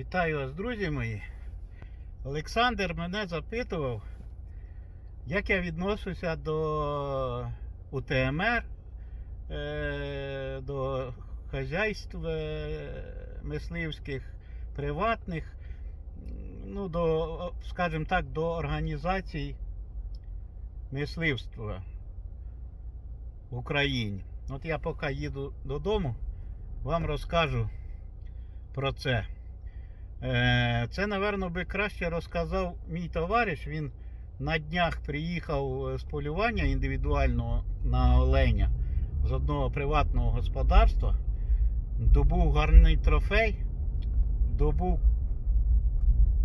Вітаю вас, друзі мої. Олександр мене запитував, як я відношуся до УТМР, е, до хазяйств е, мисливських, приватних, ну, до, скажімо так, до організацій мисливства в Україні. От я поки їду додому, вам розкажу про це. Е, Це, напевно, би краще розказав мій товариш. Він на днях приїхав е, з полювання індивідуального на оленя з одного приватного господарства. Добув гарний трофей, добув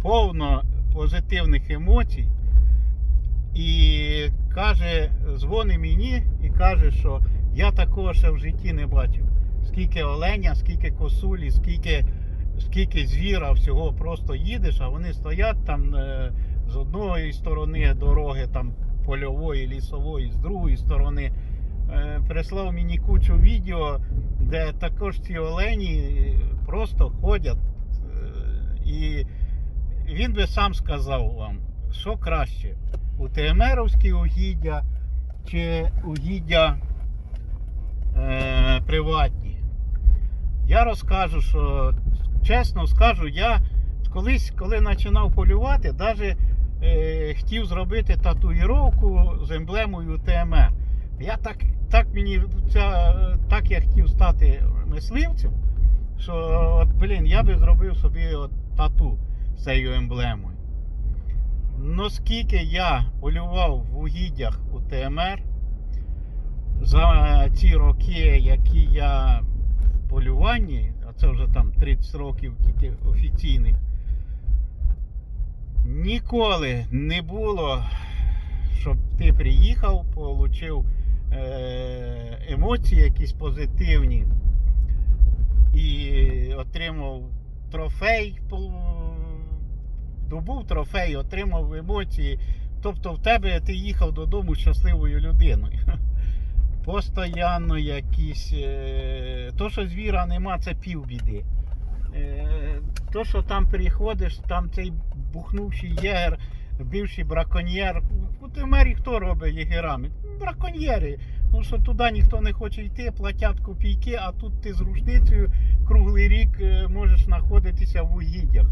повно позитивних емоцій. І каже, дзвонить мені і каже, що я такого ще в житті не бачив. Скільки оленя, скільки косулі, скільки скільки звіра всього просто їдеш, а вони стоять там е, з одної сторони дороги, там польової, лісової, з другої сторони. Е, прислав мені кучу відео, де також ці олені просто ходять. Е, і він би сам сказав вам, що краще, у ТМРовські угіддя чи угіддя е, приватні. Я розкажу, що чесно скажу, я колись, коли починав полювати, навіть е, хотів зробити татуїровку з емблемою ТМР. Я так, так мені ця, так я хотів стати мисливцем, що от, блін, я би зробив собі от, тату з цією емблемою. Ну скільки я полював в угіддях у ТМР за ці роки, які я в полюванні, це вже там 30 років тільки офіційних, ніколи не було, щоб ти приїхав, отримав емоції якісь позитивні і отримав трофей, добув трофей, отримав емоції. Тобто в тебе ти їхав додому щасливою людиною. Постоянно якісь. е, То, що звіра нема, це півбіди. Е, То, що там приходиш, там цей бухнувший єгер, бивший браконьєр. У Тимері хто робить єгерами? Браконьєри. Ну що туди ніхто не хоче йти, платять копійки, а тут ти з рушницею круглий рік е, можеш знаходитися в угіддях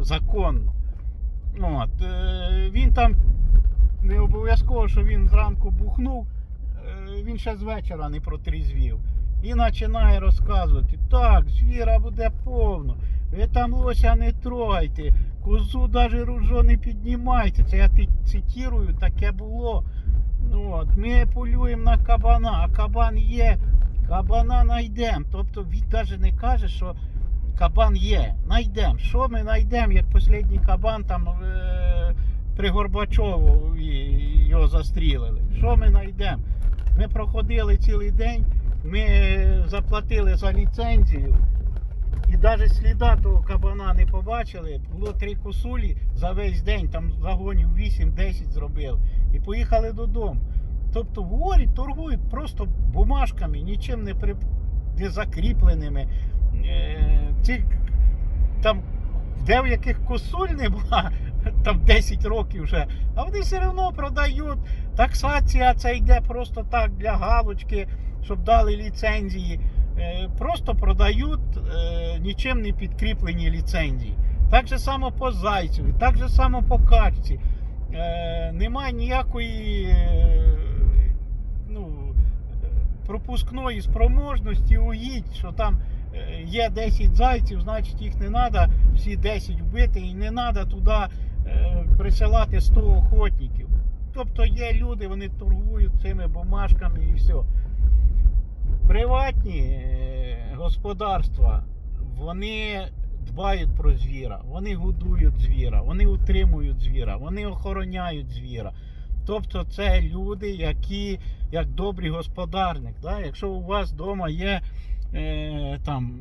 законно. От, Він там не обов'язково, що він зранку бухнув, він ще з вечора не протрізвів. І починає розказувати, так, звіра буде повно, ви там лося не трогайте, козу навіть ружо не піднімайте. Це я цитірую, таке було. Ну, От, ми полюємо на кабана, а кабан є, кабана знайдемо. Тобто він навіть не каже, що кабан є. Найдемо. Що ми знайдемо, як останній кабан там е, при Горбачову його застрілили. Що ми знайдемо? Ми проходили цілий день, ми заплатили за ліцензію. І навіть сліда того кабана не побачили. Було три косулі за весь день, там загонів 8-10 зробили. І поїхали додому. Тобто говорять, торгують просто бумажками, нічим не, при... не закріпленими. Е, ці, там, де в яких косуль не була, там 10 років вже, а вони все одно продають. Таксація це йде просто так для галочки, щоб дали ліцензії. Е, Просто продають е, нічим не підкріплені ліцензії. Так же само по зайцеві, так же само по качці. Е, Немає ніякої ну, пропускної спроможності уїдь, що там є 10 зайців, значить їх не треба всі 10 вбити і не треба туди присилати 100 охотників. Тобто є люди, вони торгують цими бумажками і все. Приватні е, господарства, вони дбають про звіра, вони годують звіра, вони утримують звіра, вони охороняють звіра. Тобто це люди, які як добрий господарник. Да? Якщо у вас вдома є е, там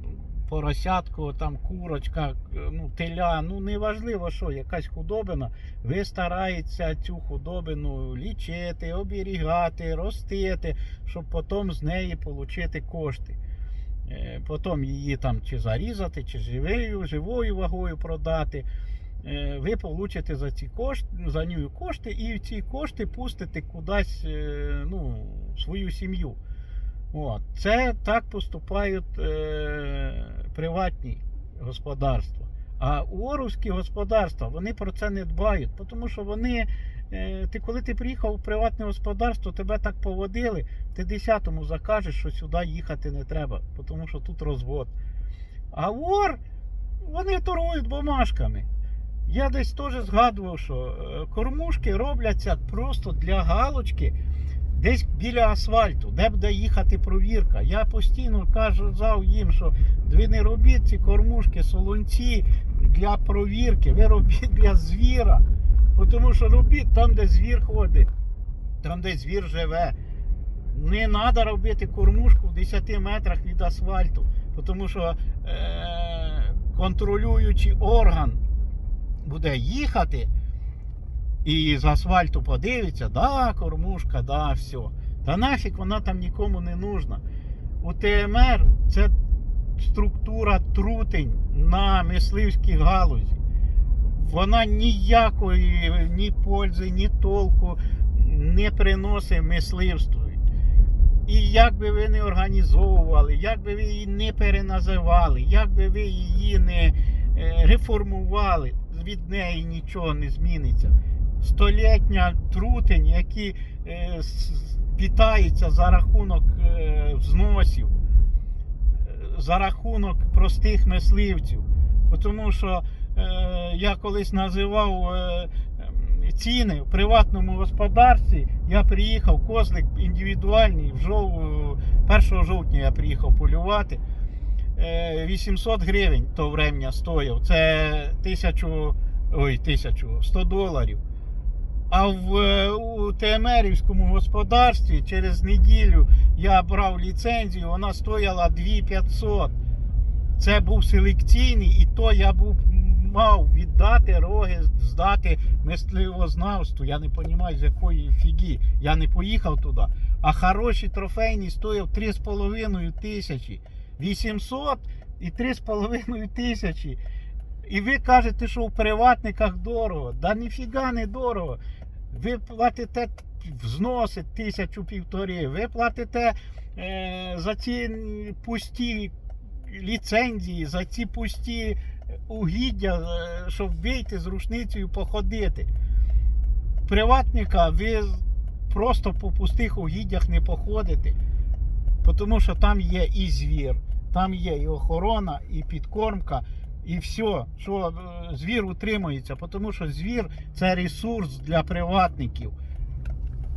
поросятко, там курочка, е, ну, теля, ну неважливо що, якась худобина, ви стараєтеся цю худобину лічити, оберігати, ростити, щоб потім з неї отримати кошти. Е, Потім її там чи зарізати, чи живою, живою вагою продати. Е, Ви получите за ці кошти, за нього кошти, і ці кошти пустите кудись ну, свою сім'ю. От. Це так поступають е, приватні господарства. А оровські господарства вони про це не дбають, тому що вони, е, ти коли ти приїхав у приватне господарство, тебе так поводили, ти десятому закажеш, що сюди їхати не треба, тому що тут розвод. А вор, вони торгують бумажками. Я десь теж згадував, що е, кормушки робляться просто для галочки десь біля асфальту, де буде їхати провірка. Я постійно кажу їм, що ви не робіть ці кормушки, солонці для провірки, ви робіть для звіра. Тому що робіть там, де звір ходить, там, де звір живе. Не треба робити кормушку в 10 метрах від асфальту, тому що е- контролюючий орган буде їхати і з асфальту подивиться, да, кормушка, да, все. Та нафіг вона там нікому не нужна. У ТМР це структура трутень на мисливській галузі. Вона ніякої ні пользи, ні толку не приносить мисливству. І як би ви не організовували, як би ви її не переназивали, як би ви її не е, реформували, від неї нічого не зміниться. Столітня трутень, які е, питаються за рахунок е, взносів, е, за рахунок простих мисливців. Тому що е, я колись називав е, ціни в приватному господарстві. Я приїхав, козлик індивідуальний, в жов... 1 жовтня я приїхав полювати. Е, 800 гривень то врем'я стояв. Це тисячу, ой, тисячу, 100 доларів. А в е, у ТМРівському господарстві через неділю я брав ліцензію, вона стояла 2500. Це був селекційний, і то я був мав віддати роги, здати мисливознавству. Я не розумію, з якої фіги. Я не поїхав туди. А хороші трофейні стояв 3,5 тисячі. 800 і 3,5 тисячі. І ви кажете, що в приватниках дорого. Да ніфіга не дорого. Ви платите взноси тисячу півтори, ви платите е, за ці пусті ліцензії, за ці пусті угіддя, е, щоб вийти з рушницею походити. Приватника ви просто по пустих угіддях не походите, тому що там є і звір, там є і охорона, і підкормка, і все, що е, звір утримується, тому що звір це ресурс для приватників.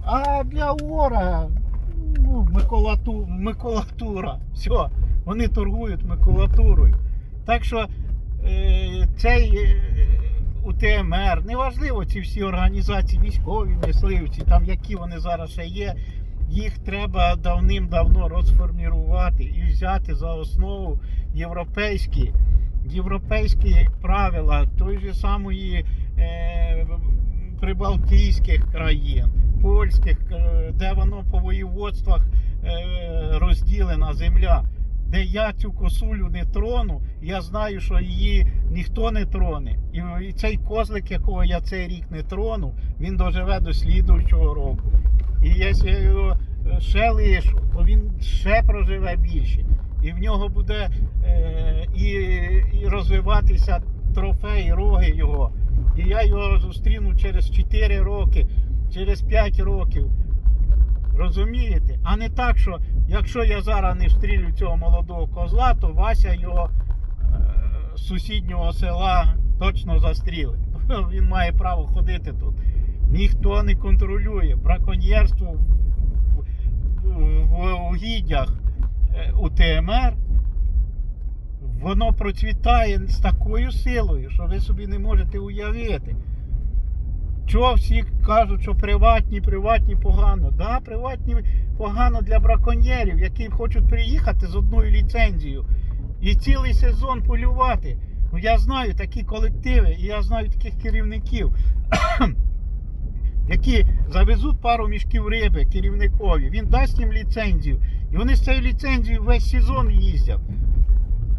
А для вора ну, макулату, макулатура. Все, вони торгують макулатурою. Так що е, цей е, УТМР, неважливо ці всі організації, військові, мисливці, там які вони зараз ще є, їх треба давним-давно розформірувати і взяти за основу європейські, європейські правила той же самої е, прибалтійських країн, польських, е, де воно по воєводствах е, розділена земля. Де я цю косулю не трону, я знаю, що її ніхто не троне. І, і цей козлик, якого я цей рік не трону, він доживе до слідуючого року. І якщо я його е, ще лишу, то він ще проживе більше. І в нього буде е, і, і розвиватися трофей, роги його. І я його зустріну через 4 роки, через 5 років. Розумієте? А не так, що якщо я зараз не встрілю цього молодого козла, то Вася його е, сусіднього села точно застрілить. Він має право ходити тут. Ніхто не контролює. Браконьєрство в, в, в угіддях у ТМР. Воно процвітає з такою силою, що ви собі не можете уявити. Чого всі кажуть, що приватні, приватні погано. Да, приватні погано для браконьєрів, які хочуть приїхати з одною ліцензією і цілий сезон полювати. Ну, я знаю такі колективи, і я знаю таких керівників, які завезуть пару мішків риби керівникові, він дасть їм ліцензію, І вони з цією ліцензією весь сезон їздять.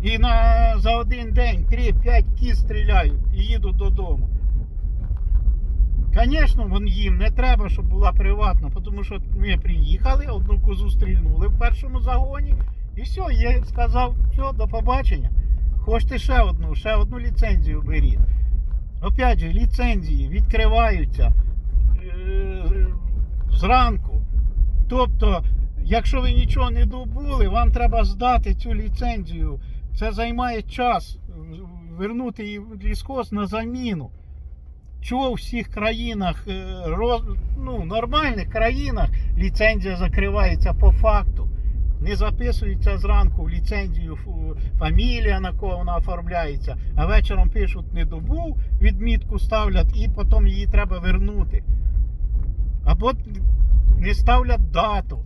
І на, за один день 3-5 кіз стріляють і їдуть додому. Звісно, їм не треба, щоб була приватна, тому що ми приїхали, одну козу стрільнули в першому загоні, і все, я сказав, все, до побачення. Хочете ще одну, ще одну ліцензію беріть. Опять же, ліцензії відкриваються е, зранку. Тобто, якщо ви нічого не добули, вам треба здати цю ліцензію. Це займає час вернути її в лісхоз на заміну. Чого в всіх країнах, е, роз, ну, нормальних країнах ліцензія закривається по факту. Не записується зранку в ліцензію фамілія, на кого вона оформляється, а вечором пишуть не добув, відмітку ставлять і потім її треба вернути. Або не ставлять дату,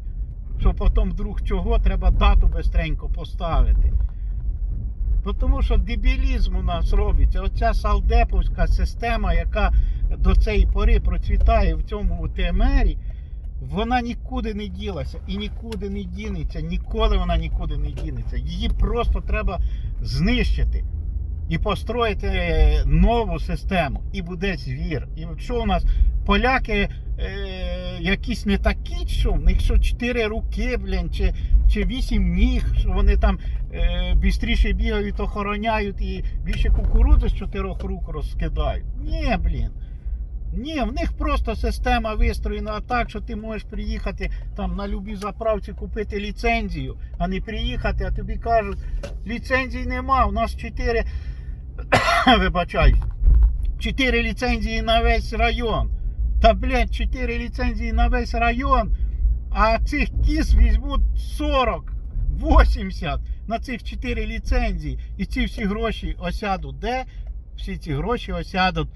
що потім вдруг чого треба дату бистренько поставити. Тому що дебілізм у нас робиться. Оця салдеповська система, яка до цієї пори процвітає в цьому ТМРі, вона нікуди не ділася і нікуди не дінеться, ніколи вона нікуди не дінеться. Її просто треба знищити і построїти нову систему. І буде звір. І якщо у нас поляки е, якісь не такі, що в них що чотири руки, блін, чи, чи вісім ніг, що вони там е, бістріше бігають, охороняють і більше кукурудзи з чотирьох рук розкидають. Ні, блін. Ні, в них просто система вистроєна так, що ти можеш приїхати там на любій заправці купити ліцензію, а не приїхати, а тобі кажуть, ліцензій нема, у нас 4, вибачай, 4 ліцензії на весь район. Та, блядь, 4 ліцензії на весь район, а цих кіз візьмуть 40, 80 на цих 4 ліцензії. І ці всі гроші осядуть де? Всі ці гроші осядуть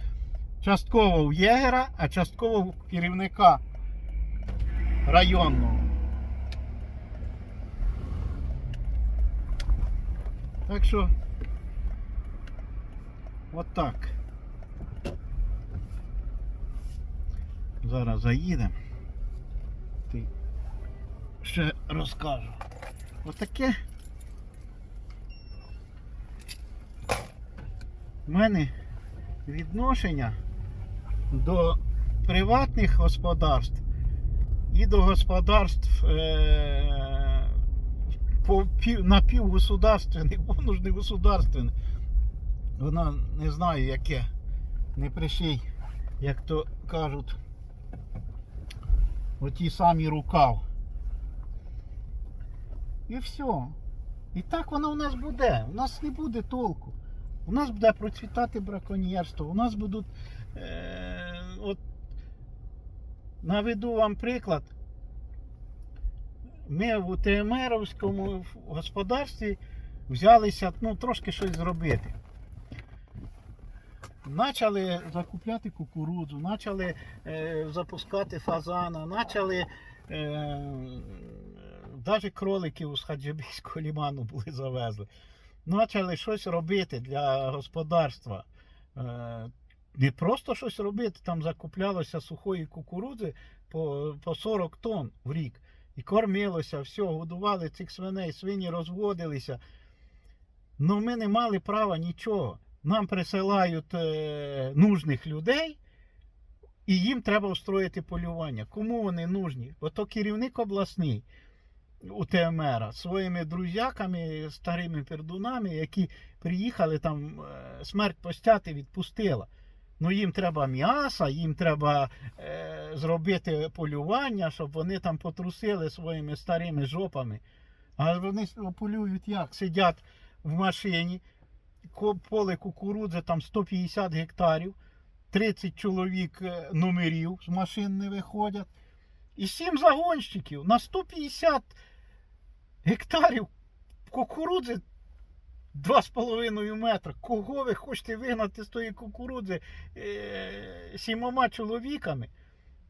частково у єгера, а частково у керівника районного. Так що, от так. Зараз заїдемо. Ти ще розкажу. Отаке. У мене відношення до приватних господарств і до господарств е- напівгосударственних, воно ж. Воно не знаю яке. Не приший, як то кажуть, оті самі рукав. І все. І так воно у нас буде. У нас не буде толку. У нас буде процвітати браконьєрство, у нас будуть. Е, от, наведу вам приклад. Ми в УТМРовському господарстві взялися ну, трошки щось зробити. Почали закупляти кукурудзу, почали е, запускати фазана, почали е, навіть кроликів з Хаджибійського ліману були завезли. Почали щось робити для господарства. Е, не просто щось робити, там закуплялося сухої кукурудзи по, по 40 тонн в рік. І кормилося, все, годували цих свиней, свині розводилися. Ну ми не мали права нічого. Нам присилають е, нужних людей, і їм треба устроїти полювання. Кому вони нужні? Ото керівник обласний у ТМР своїми друзяками, старими пердунами, які приїхали там е, смерть постяти, відпустила. Ну їм треба м'яса, їм треба е, зробити полювання, щоб вони там потрусили своїми старими жопами. А вони полюють як? Сидять в машині, поле кукурудзи там 150 гектарів, 30 чоловік е, номерів з машин не виходять. І 7 загонщиків на 150 гектарів кукурудзи 2,5 метра. Кого ви хочете вигнати з тої кукурудзи е, сімома чоловіками?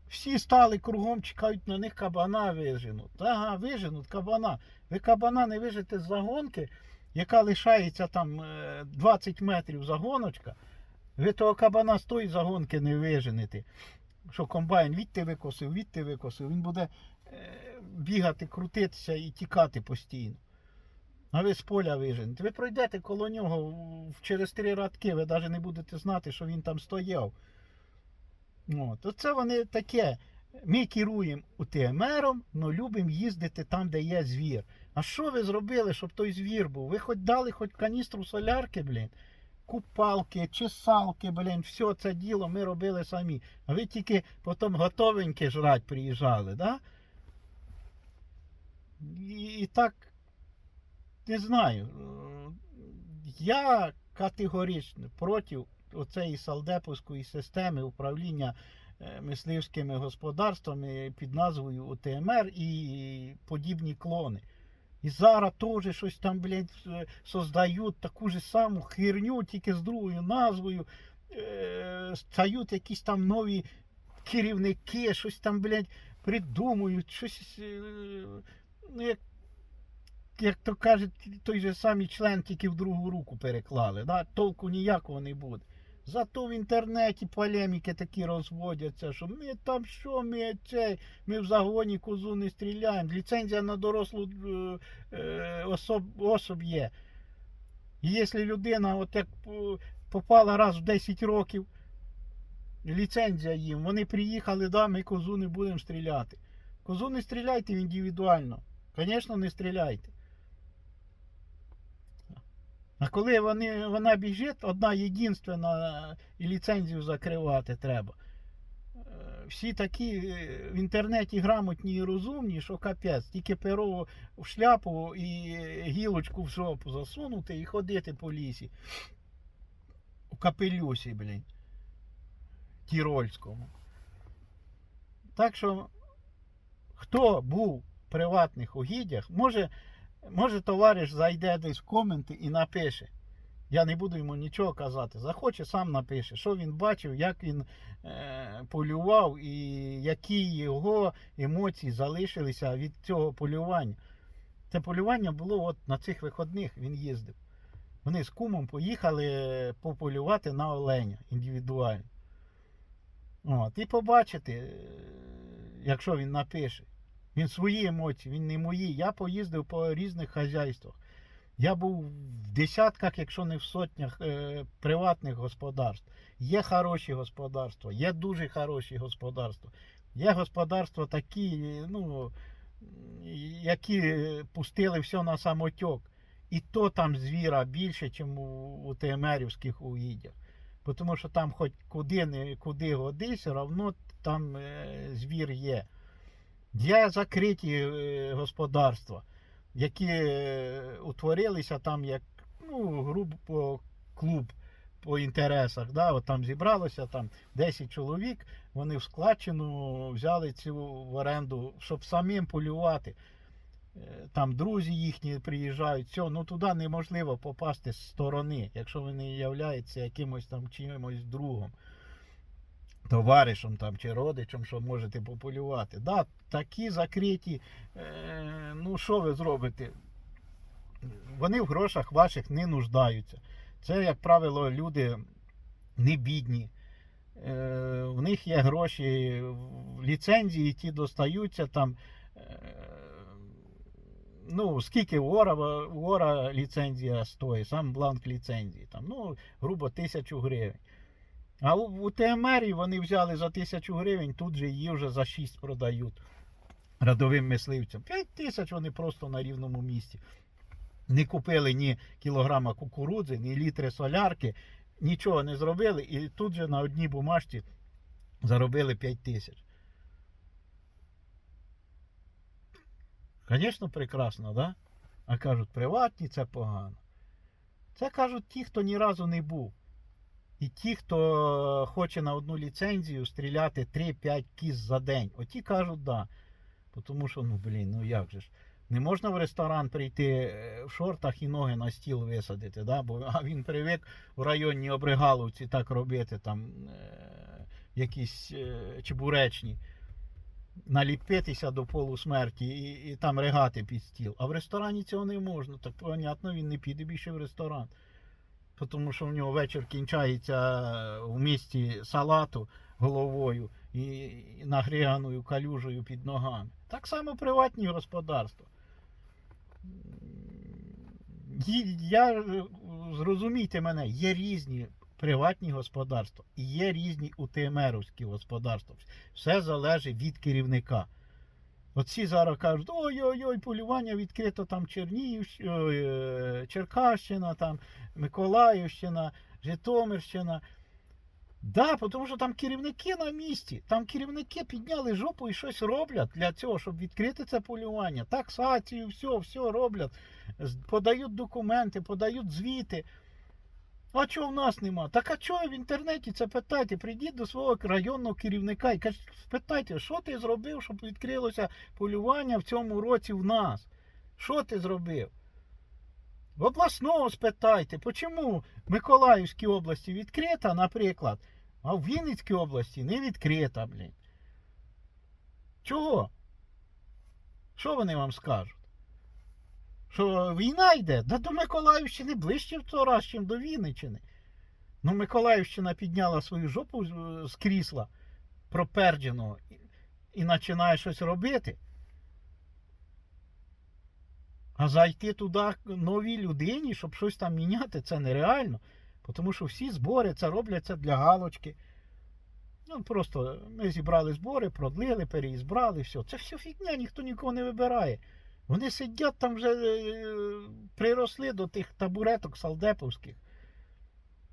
Всі стали кругом, чекають на них кабана виженуть. Ага, виженуть кабана. Ви кабана не вижите з загонки, яка лишається там е, 20 метрів загоночка. Ви того кабана з тої загонки не виженете. Що комбайн відти викосив, відти викосив, він буде е, бігати, крутитися і тікати постійно. А ви з поля виженете. Ви пройдете коло нього через три радки, ви навіть не будете знати, що він там стояв. От. Оце вони таке. Ми керуємо УТМРом, але любимо їздити там, де є звір. А що ви зробили, щоб той звір був? Ви хоч дали хоч каністру солярки, блін, купалки, чесалки, блін, все це діло ми робили самі. А ви тільки потім готовеньке жрать приїжджали, да? І, і так, не знаю. Я категорично проти оцеї салдеповської системи управління е, мисливськими господарствами під назвою ОТМР і подібні клони. І зараз теж щось там, блядь, е, создають таку ж саму херню, тільки з другою назвою. Е, стають якісь там нові керівники, щось там, блядь, придумують, щось. е, Ну, як, як то кажуть, той же самий член тільки в другу руку переклали. Да? Толку ніякого не буде. Зато в інтернеті полеміки такі розводяться, що ми там що, ми цей, ми в загоні козу не стріляємо. Ліцензія на дорослу е, е, особ, особ є. І якщо людина от як попала раз в 10 років, ліцензія їм, вони приїхали, да, ми козу не будемо стріляти. Козу не стріляйте індивідуально. Звісно, не стріляйте. А коли вони, вона біжить, одна єдинственна і ліцензію закривати треба. Е, Всі такі е, в інтернеті грамотні і розумні, що капець, тільки перо в шляпу і гілочку в жопу засунути і ходити по лісі. У капелюсі, блін. Тірольському. Так що, хто був в приватних угіддях, може, може товариш зайде десь в коменти і напише. Я не буду йому нічого казати. Захоче, сам напише, що він бачив, як він е, полював і які його емоції залишилися від цього полювання. Це полювання було от на цих виходних, він їздив. Вони з кумом поїхали пополювати на оленя індивідуально. От, і побачите, е, якщо він напише. Він свої емоції, він не мої. Я поїздив по різних хазяйствах. Я був в десятках, якщо не в сотнях е, приватних господарств. Є хороші господарства, є дуже хороші господарства. Є господарства такі, ну, які пустили все на самотьок. І то там звіра більше, ніж у, у ТМРівських угіддях. Тому що там хоч куди не куди годи, все одно там е, звір є. Є закриті е, господарства, які е, утворилися там як ну, грубо клуб по інтересах. Да? От там зібралося там 10 чоловік, вони в складчину взяли цю в оренду, щоб самим полювати. Е, Там друзі їхні приїжджають, все, ну туди неможливо попасти з сторони, якщо ви не являєтеся якимось там чимось другом, товаришем там чи родичем, що можете пополювати. Да, такі закриті, е, ну що ви зробите? Вони в грошах ваших не нуждаються. Це, як правило, люди не бідні. Е, в них є гроші, ліцензії ті достаються там. Е, ну, скільки у Ора, Ора ліцензія стоїть, сам бланк ліцензії, там, ну, грубо тисячу гривень. А у, у ТМРі вони взяли за тисячу гривень, тут же її вже за 6 продають рядовим мисливцям. 5 тисяч вони просто на рівному місці. Не купили ні кілограма кукурудзи, ні літри солярки, нічого не зробили, і тут же на одній бумажці заробили 5 тисяч. Звісно, прекрасно, да? А кажуть, приватні це погано. Це кажуть ті, хто ні разу не був. І ті, хто хоче на одну ліцензію стріляти 3-5 кіз за день. Оті кажуть, да. Тому що, ну блін, ну як же ж. Не можна в ресторан прийти е, в шортах і ноги на стіл висадити, да? бо а він привик в районній обригаловці так робити, там е, якісь е, чебуречні наліпитися до полусмерті і, і там ригати під стіл. А в ресторані цього не можна. Так понятно, він не піде більше в ресторан. Тому що в нього вечір кінчається в місті салату головою і нагріганою калюжею під ногами. Так само приватні господарства. Я е, зрозумійте мене, є різні приватні господарства і є різні УТМРовські господарства. Все залежить від керівника. Оці зараз кажуть, ой-ой-ой, полювання відкрито там Чернігівщина, е, Черкащина, там Миколаївщина, Житомирщина. Да, тому що там керівники на місці, там керівники підняли жопу і щось роблять для цього, щоб відкрити це полювання. Таксацію, все, все роблять. Подають документи, подають звіти. А чого в нас нема? Так а чого в інтернеті це питайте? Прийдіть до свого районного керівника і кажіть, спитайте, що ти зробив, щоб відкрилося полювання в цьому році в нас? Що ти зробив? В обласного спитайте, чому Миколаївській області відкрита, наприклад, а в Вінницькій області не відкрита, блін. Чого? Що вони вам скажуть? Що війна йде? Да до Миколаївщини ближче в раз, ніж до Вінниччини. Ну, Миколаївщина підняла свою жопу з- крісла пропердженого і починає щось робити. А зайти туди новій людині, щоб щось там міняти, це нереально. Тому що всі збори це робляться для галочки. Ну, просто ми зібрали збори, продлили, переізбрали, все. Це все фігня, ніхто нікого не вибирає. Вони сидять там вже е, приросли до тих табуреток салдеповських.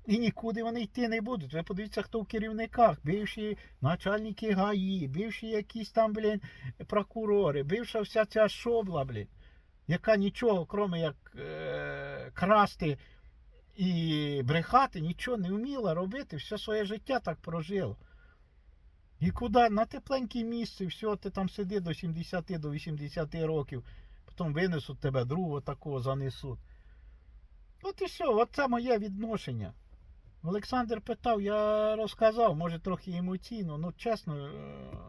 І нікуди вони йти не будуть. Ви подивіться, хто в керівниках, бивші начальники ГАІ, бивші якісь там, блін, прокурори, бивша вся ця шобла, блін, яка нічого, крім як е, красти і брехати, нічого не вміла робити, все своє життя так прожило. І куди? На тепленьке місце, все, ти там сиди до 70 до 80 років, потім винесуть тебе другого такого занесуть. От і все, от це моє відношення. Олександр питав, я розказав, може трохи емоційно, ну чесно, е,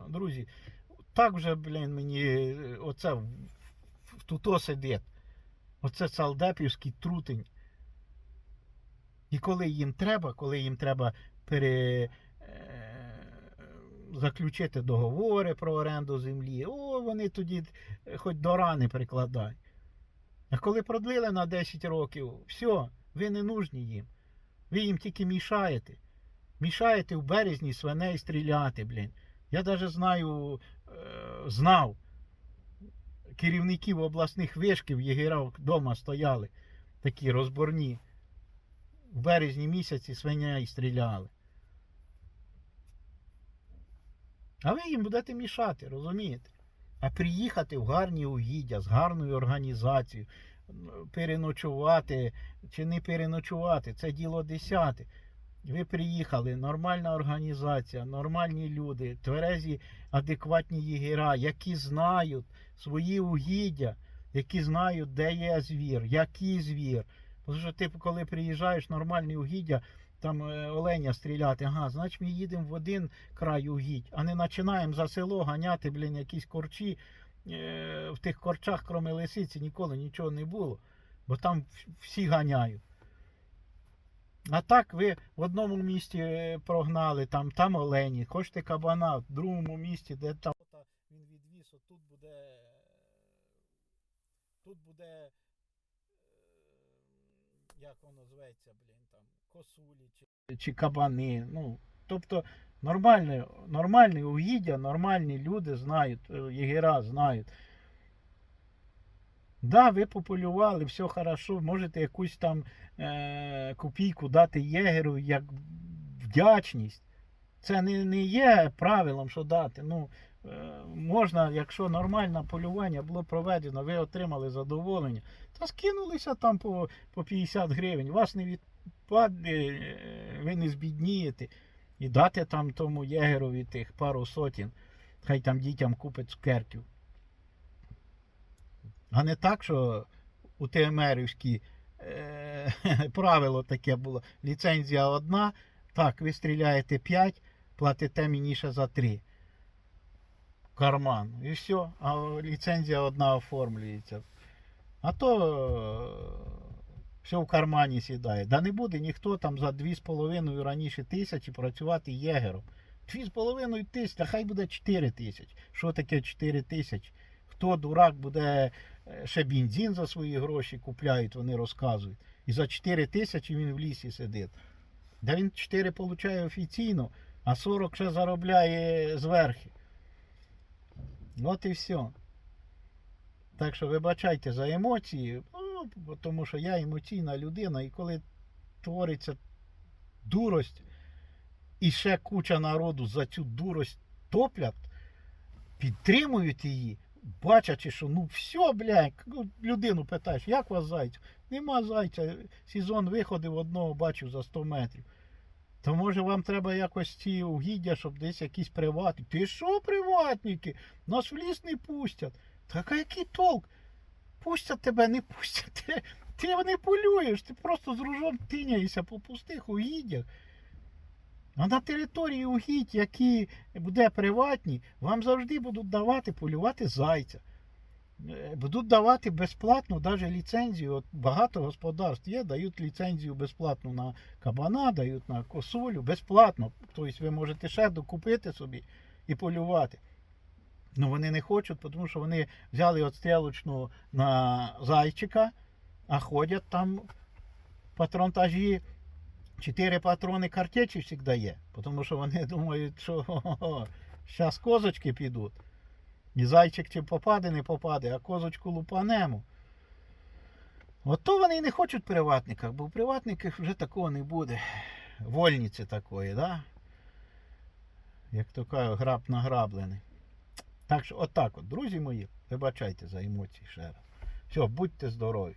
друзі, так вже, блін, мені е, оце в- туто сидить. Оце салдепівський трутень. І коли їм треба, коли їм треба пере, заключити договори про оренду землі, о, вони тоді е, хоч до рани прикладають. А коли продлили на 10 років, все, ви не нужні їм. Ви їм тільки мішаєте. Мішаєте в березні свиней стріляти, блін. Я навіть знаю, е, знав керівників обласних вишків, єгера вдома стояли, такі розборні. В березні місяці свиней стріляли. А ви їм будете мішати, розумієте? А приїхати в гарні угіддя з гарною організацією, переночувати чи не переночувати, це діло десяте. Ви приїхали, нормальна організація, нормальні люди, тверезі, адекватні єгера, які знають свої угіддя, які знають, де є звір, який звір. Тому що ти, коли приїжджаєш, нормальні угіддя, там е, оленя стріляти, ага, значить ми їдемо в один край угідь, а не починаємо за село ганяти, блін, якісь корчі. Е, В тих корчах, крім лисиці, ніколи нічого не було, бо там всі ганяють. А так ви в одному місті е, прогнали, там, там олені, хочете кабана, в другому місті, де там він відвіз, тут буде. Тут буде. Як воно зветься, блін, косулі чи, чи кабани. Ну, тобто нормальне, нормальне угіддя, нормальні люди знають, е, єгера знають. Да, ви пополювали, все хорошо, можете якусь там е, копійку дати єгеру як вдячність. Це не, не є правилом, що дати. Ну, е, можна, якщо нормальне полювання було проведено, ви отримали задоволення, та скинулися там по, по 50 гривень, вас не відпаде, е, ви не збіднієте. І дати там тому єгерові тих пару сотень, хай там дітям купить цукерків. А не так, що у ТМРівській е, правило таке було. Ліцензія одна, так, ви стріляєте 5, платите мені ще за 3. Карман. І все. А ліцензія одна оформлюється. А то все в кармані сідає. Да не буде ніхто там за 2,5 раніше тисячі працювати єгером. 2,5 тисячі, а хай буде 4 тисячі. Що таке 4 тисячі? Хто дурак буде е, ще бензин за свої гроші купляють, вони розказують. І за 4 тисячі він в лісі сидить. Да він 4 отримує офіційно, а 40 ще заробляє зверху. От і все. Так що вибачайте за емоції, тому що я емоційна людина, і коли твориться дурость, і ще куча народу за цю дурость топлять, підтримують її, бачачи, що ну все, блядь, ну, людину питаєш, як вас зайця? Нема зайця, сезон виходив одного бачив за 100 метрів. То може вам треба якось ці угіддя, щоб десь якісь приватні. Ти що, приватники? Нас в ліс не пустять. Так а який толк? Пустять тебе, не пустять. Ти, ти не полюєш, ти просто з ружом тиняєшся по пустих угіддях. А на території угідь, які буде приватні, вам завжди будуть давати полювати зайця. Е, Будуть давати безплатно навіть ліцензію. От багато господарств є, дають ліцензію безплатно на кабана, дають на косулю, безплатно. Тобто ви можете ще докупити собі і полювати. Ну вони не хочуть, тому що вони взяли отстрілочну на зайчика, а ходять там патронтажі. Чотири патрони картечі завжди є, тому що вони думають, що зараз козочки підуть. І зайчик чи попаде, не попаде, а козочку лупанемо. От то вони і не хочуть в приватниках, бо в приватниках вже такого не буде. Вольниці такої, да? Як то кажуть, граб награблений. Так що, отак от, друзі мої, вибачайте за емоції ще раз. Все, будьте здорові.